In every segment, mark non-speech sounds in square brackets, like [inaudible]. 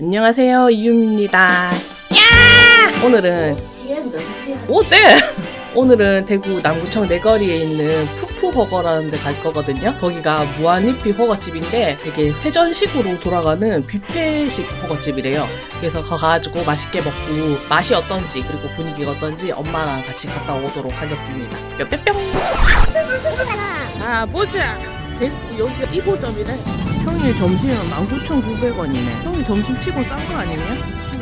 안녕하세요 이유입니다. 야! 오늘은 어때? [laughs] 오늘은 대구 남구청 내거리에 있는 푸푸버거라는 데 갈 거거든요. 거기가 무한리필 허거집인데 되게 회전식으로 돌아가는 뷔페식 허거집이래요. 그래서 가가지고 맛있게 먹고 맛이 어떤지 그리고 분위기가 어떤지 엄마랑 같이 갔다 오도록 하겠습니다. 뿅뿅뿅! 아 보자! 대구 여기가 2호점이래. 형이 점심은 19,900원이네. 형이 점심 치고 싼 거 아니냐? 왼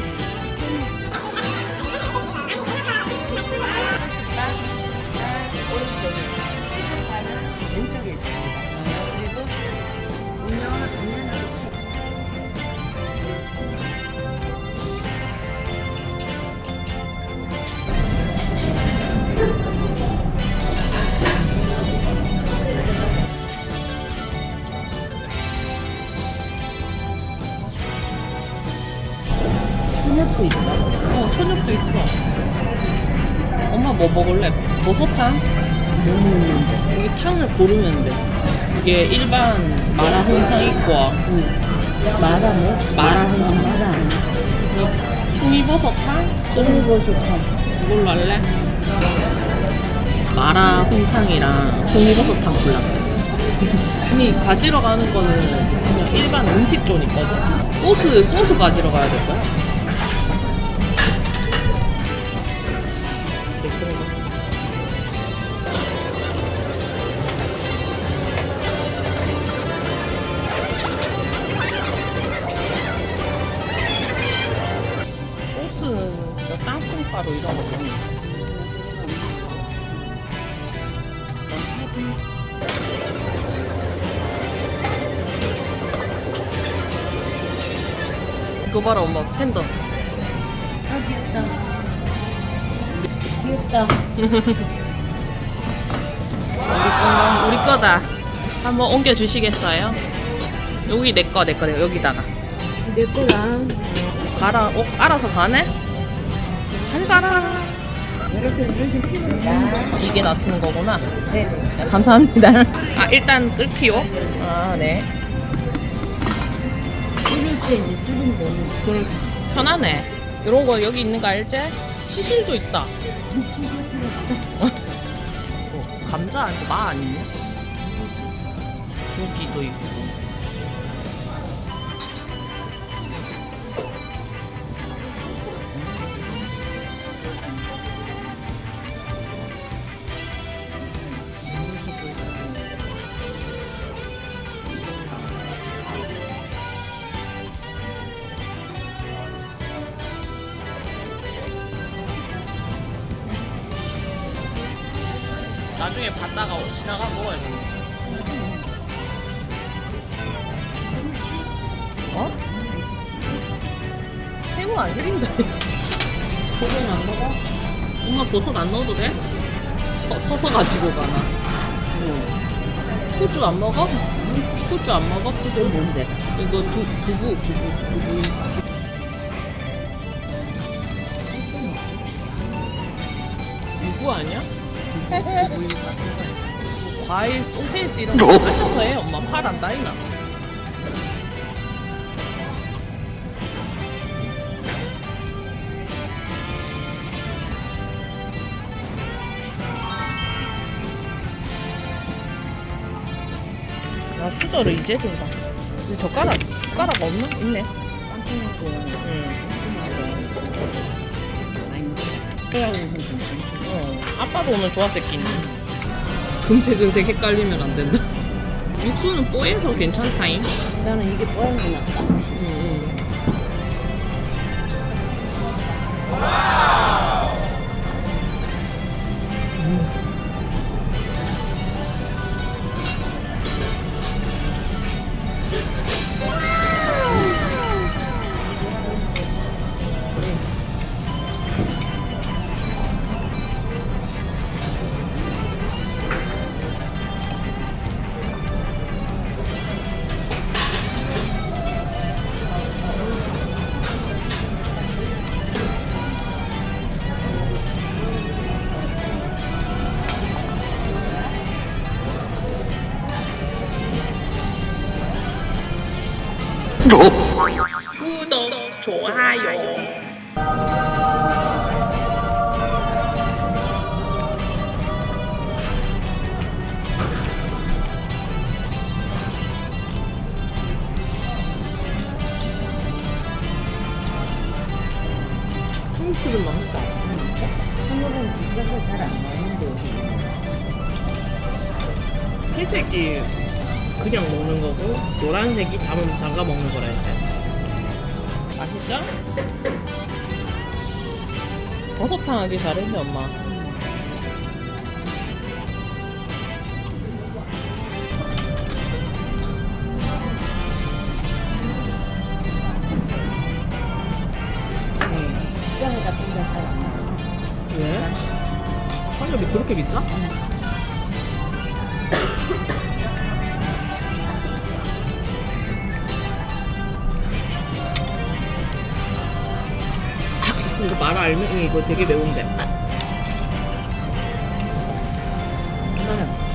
뭐 먹을래? 버섯탕? 뭐 먹는데? 여기 탕을 고르면 돼. 이게 일반 마라 홍탕 있고, 마라 뭐? 마라. 마라. 송이버섯탕? 똥이버섯탕. 이걸로 할래? 마라 홍탕이랑 송이버섯탕 골랐어요. 아니, 가지러 가는 거는 그냥 일반 음식존 있거든? 소스, 소스 가지러 가야 될 거야? 이런 거 먹는 거. 이거 봐라 엄마 팬더 아 귀엽다. 귀엽다. 우리 거 우리 거다 한번 옮겨 주시겠어요? 여기 내거내거 여기다가 내 거랑 가라 어 알아서 가네? 잘 가라. 이렇게 누르시면 됩니다. 이게 놔두는 거구나. 네네. 네, 감사합니다. 아 일단 끌피요? 아 네. 줄일 때 이제 줄인 거는 그럼 편하네. 이런 거 여기 있는 거 알지? 치실도 있다. 어, 감자 이거 마 아니냐? 고기도 있고 나중에 봤다가 지나가 먹어야겠네. 어? 새우 안 흐린다. 버섯 안 먹어? 엄마 버섯 안 넣어도 돼? 어, 서서 가지고 가나? 푸주 안 먹어? 푸주 안 먹어? 푸주? 뭔데? 이거 두, 두부, 두부, 두부. 두부 아니야? 거. [laughs] 과일, 소세지 이런 거 맞춰서 해. 엄마 팔안 따이나? 야, 수저를 이제 준다. 이 젓가락, 젓가락 없나? 있네. 응. 어, 아빠도 오늘 좋았겠긴. 금색은색 헷갈리면 안 된다. [laughs] 육수는 뽀해서 괜찮다잉. 나는 이게 뽀얀 게 낫다. 응, 응. 좋아요. 핑크는 맛있다. 한국은 비싸서 잘안 여기. 회색이 그냥 먹는 거고 노란색이 담은 담가 먹는 거라 했대. 맛있어? 버섯탕 하기 잘했네 엄마. 왜? 가격이 그렇게 비싸? 이거 말 알면 이거 되게 매운데.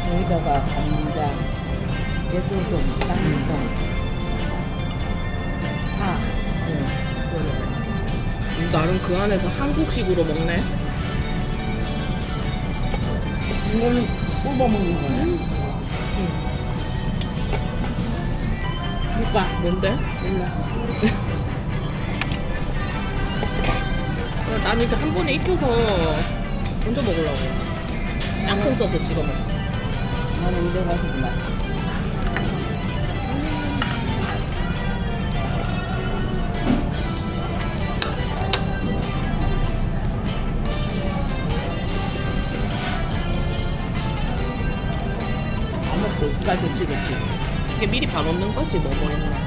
여기다가 감자, 예술동, 쌍동, 파. 응. 나름 그 안에서 한국식으로 먹네. 이거는 뽑아 먹는 거야. 그러니까 뭔데? 몰라. [laughs] 난 이렇게 한 번에 익혀서 먼저 먹으려고. 땅콩 써서 찍어 먹어. 나는 이래 가서 몰라. 안 먹고. 아, 그치, 그치. 이게 미리 봐놓는 거지, 뭐, 뭐 했나.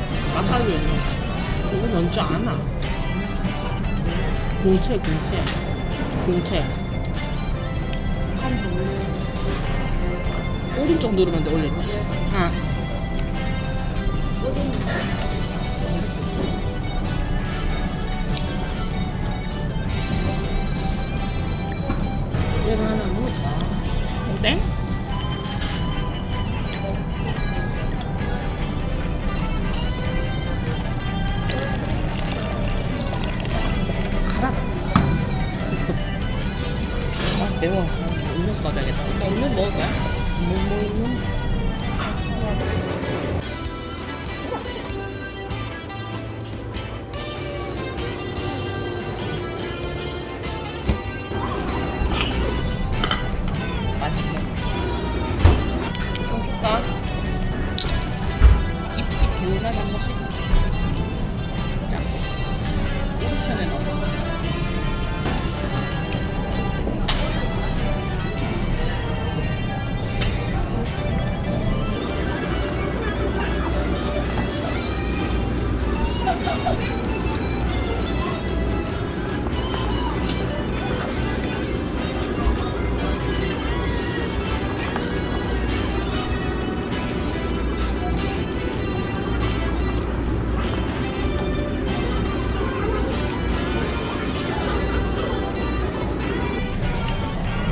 마사도 있네. 그거 뭔지 아나? 공채, 공채. 공채. 오른쪽 누르면 돼, 올리면. 응. 이거 하나 매워. 음료수 가져야겠다. 오빠 음료수 먹을 거야? 뭐뭐 있는? 맛있어. 좀 줄까? 입, 입 돌면 한 번씩.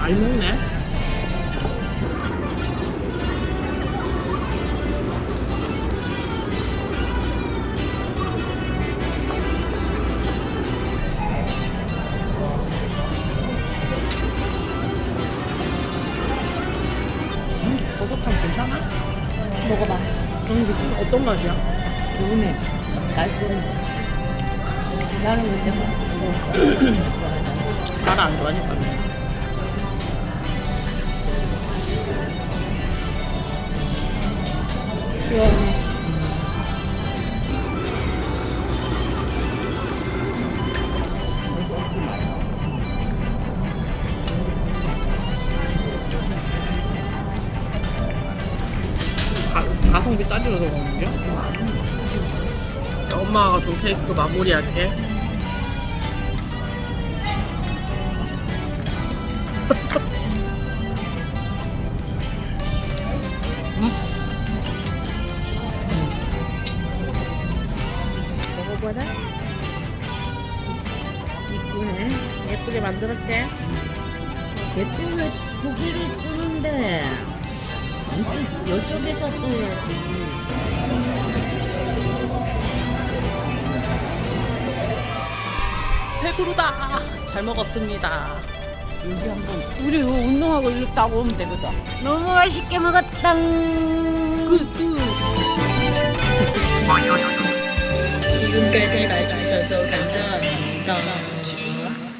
많이 먹네. 음, 버섯탕 괜찮아? 먹어봐. 음, 어떤 맛이야? 좋네. 깔끔해. 나는 근데 뭐, [clears throat] 이거 나를 안 좋아하니까. 시원해. 가, 가성비 따지러 들어가는데요? 엄마가 좀 테이크 마무리할게. 만들었지? 얘또 왜 고기를 끄는데? 이쪽, 이쪽에서 떠야지. 배부르다. 잘 먹었습니다. 여기 한 번. 우리 운동하고 일로 따고 오면 되거든. 너무 맛있게 먹었다. 굿굿. 지금까지 봐주셔서